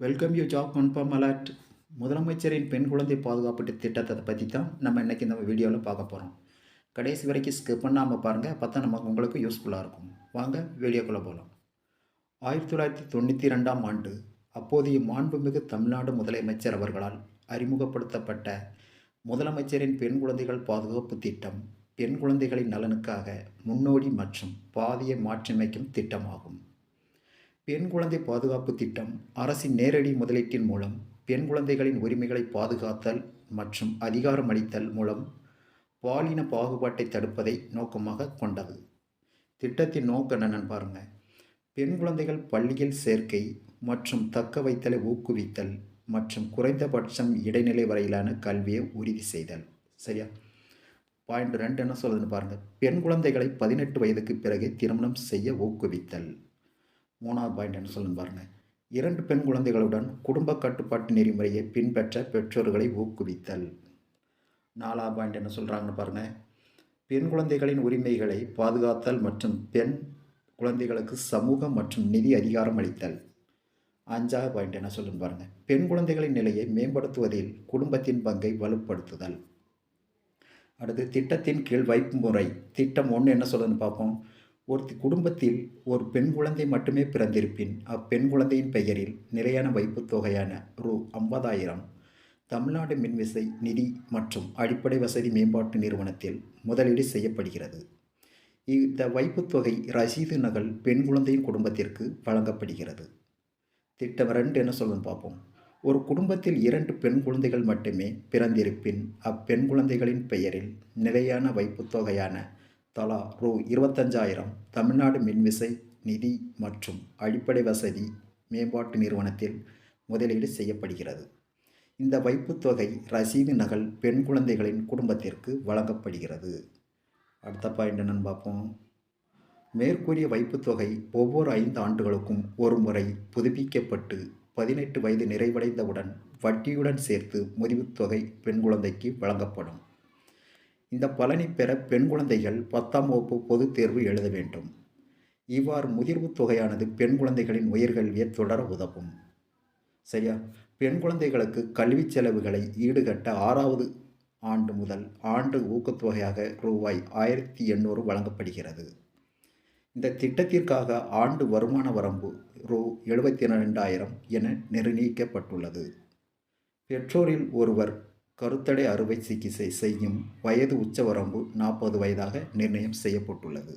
Welcome you job confirm alert முதலமைச்சரின் பெண் குழந்தை பாதுகாப்பு திட்டத்தை பற்றி தான் நம்ம இன்றைக்கி இந்த வீடியோவில் பார்க்க போகிறோம் கடைசி வரைக்கும் ஸ்கிப் பண்ணாமல் பாருங்கள் பார்த்தா நமக்கு உங்களுக்கு யூஸ்ஃபுல்லாக இருக்கும். வாங்க வீடியோக்குள்ளே போகலாம் ஆயிரத்தி தொள்ளாயிரத்தி தொண்ணூற்றி ரெண்டாம் ஆண்டு அப்போதைய மாண்புமிகு தமிழ்நாடு முதலமைச்சர் அவர்களால் அறிமுகப்படுத்தப்பட்ட முதலமைச்சரின் பெண் குழந்தைகள் பாதுகாப்பு திட்டம் பெண் குழந்தைகளின் நலனுக்காக முன்னோடி மற்றும் பாதையை மாற்றியமைக்கும் திட்டமாகும். பெண் குழந்தை பாதுகாப்பு திட்டம் அரசின் நேரடி முதலீட்டின் மூலம் பெண் குழந்தைகளின் உரிமைகளை பாதுகாத்தல் மற்றும் அதிகாரமளித்தல் மூலம் பாலின பாகுபாட்டை தடுப்பதை நோக்கமாக கொண்டது. திட்டத்தின் நோக்கம் என்னென்னு பாருங்கள் பெண் குழந்தைகள் பள்ளியில் சேர்க்கை மற்றும் தக்க வைத்தலை ஊக்குவித்தல் மற்றும் குறைந்தபட்சம் இடைநிலை வரையிலான கல்வியை உறுதி செய்தல். சரியா? பாயிண்ட் ரெண்டு என்ன சொல்லுதுன்னு பாருங்கள் பெண் குழந்தைகளை பதினெட்டு வயதுக்கு பிறகு திருமணம் செய்ய ஊக்குவித்தல். மூணாவது பாயிண்ட் என்ன சொல்லுங்க பாருங்கள் இரண்டு பெண் குழந்தைகளுடன் குடும்ப கட்டுப்பாட்டு நெறிமுறையை பின்பற்ற பெற்றோர்களை ஊக்குவித்தல். நாலாவது பாயிண்ட் என்ன சொல்கிறாங்கன்னு பாருங்கள் பெண் குழந்தைகளின் உரிமைகளை பாதுகாத்தல் மற்றும் பெண் குழந்தைகளுக்கு சமூக மற்றும் நிதி அதிகாரம் அளித்தல். அஞ்சாவது பாயிண்ட் என்ன சொல்லுங்க பாருங்கள் பெண் குழந்தைகளின் நிலையை மேம்படுத்துவதில் குடும்பத்தின் பங்கை வலுப்படுத்துதல். அடுத்து திட்டத்தின் கீழ் வைப்பு முறை திட்டம் ஒன்று என்ன சொல்லுன்னு பார்ப்போம். ஒரு குடும்பத்தில் ஒரு பெண் குழந்தை மட்டுமே பிறந்திருப்பின் அப்பெண் குழந்தையின் பெயரில் நிலையான வைப்புத் தொகையான ரூ. ஐம்பதாயிரம். தமிழ்நாடு மின்விசை நிதி மற்றும் அடிப்படை வசதி மேம்பாட்டு நிறுவனத்தில் முதலீடு செய்யப்படுகிறது. இந்த வைப்புத் தொகை ரசீது நகல் பெண் குழந்தையின் குடும்பத்திற்கு வழங்கப்படுகிறது. திட்டம் ரெண்டு என்ன சொல்லணும் பார்ப்போம். ஒரு குடும்பத்தில் இரண்டு பெண் குழந்தைகள் மட்டுமே பிறந்திருப்பின் அப்பெண் குழந்தைகளின் பெயரில் நிலையான வைப்புத் தொகையான தலா ரூ. இருபத்தஞ்சாயிரம். தமிழ்நாடு மின்விசை நிதி மற்றும் அடிப்படை வசதி மேம்பாட்டு நிறுவனத்தில் முதலீடு செய்யப்படுகிறது. இந்த வைப்புத் தொகை ரசீது நகல் பெண் குழந்தைகளின் குடும்பத்திற்கு வழங்கப்படுகிறது. அடுத்த பாயிண்ட் என்னன்னு பார்ப்போம். மேற்கூறிய வைப்புத் தொகை ஒவ்வொரு ஐந்து ஆண்டுகளுக்கும் ஒரு முறை புதுப்பிக்கப்பட்டு பதினெட்டு வயது நிறைவடைந்தவுடன் வட்டியுடன் சேர்த்து முதிவுத் தொகை பெண் குழந்தைக்கு வழங்கப்படும். இந்த பலனை பெற பெண் குழந்தைகள் பத்தாம் வகுப்பு பொதுத் தேர்வு எழுத வேண்டும். இவ்வாறு முதிர்வு தொகையானது பெண் குழந்தைகளின் உயர்கல்வியை தொடர உதவும். சரியா? பெண் குழந்தைகளுக்கு கல்வி செலவுகளை ஈடுகட்ட ஆறாவது ஆண்டு முதல் ஆண்டு ஊக்கத்தொகையாக ரூபாய் ஆயிரத்தி எண்ணூறு வழங்கப்படுகிறது. இந்த திட்டத்திற்காக ஆண்டு வருமான வரம்பு ரூ எழுபத்தி ரெண்டாயிரம் என நிர்ணயிக்கப்பட்டுள்ளது பெற்றோரில் ஒருவர் கருத்தடை அறுவை சிகிச்சை செய்யும் வயது உச்சவரம்பு நாற்பது வயதாக நிர்ணயம் செய்யப்பட்டுள்ளது.